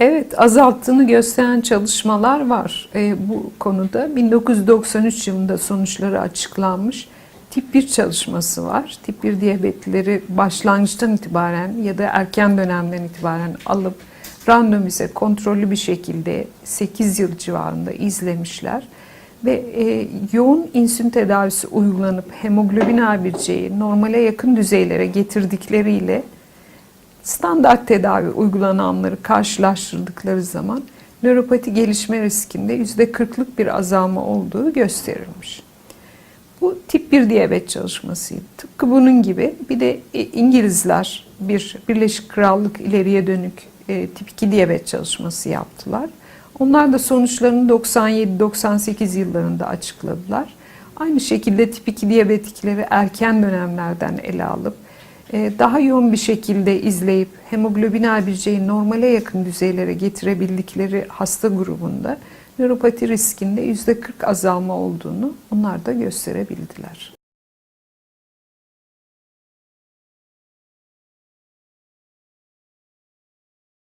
Evet, azalttığını gösteren çalışmalar var. E, bu konuda 1993 yılında sonuçları açıklanmış tip 1 çalışması var. Tip 1 diyabetlileri başlangıçtan itibaren ya da erken dönemden itibaren alıp randomize kontrollü bir şekilde 8 yıl civarında izlemişler ve e, yoğun insülin tedavisi uygulanıp hemoglobin A1C'yi normale yakın düzeylere getirdikleriyle standart tedavi uygulananları karşılaştırdıkları zaman nöropati gelişme riskinde %40'lık bir azalma olduğu gösterilmiş. Bu tip 1 diyabet çalışmasıydı. Tıpkı bunun gibi bir de e, İngilizler bir Birleşik Krallık ileriye dönük e, tip 2 diyabet çalışması yaptılar. Onlar da sonuçlarını 97-98 yıllarında açıkladılar. Aynı şekilde tip 2 diyabetikleri erken dönemlerden ele alıp daha yoğun bir şekilde izleyip hemoglobin A1C'yi normale yakın düzeylere getirebildikleri hasta grubunda nöropati riskinde %40 azalma olduğunu onlar da gösterebildiler.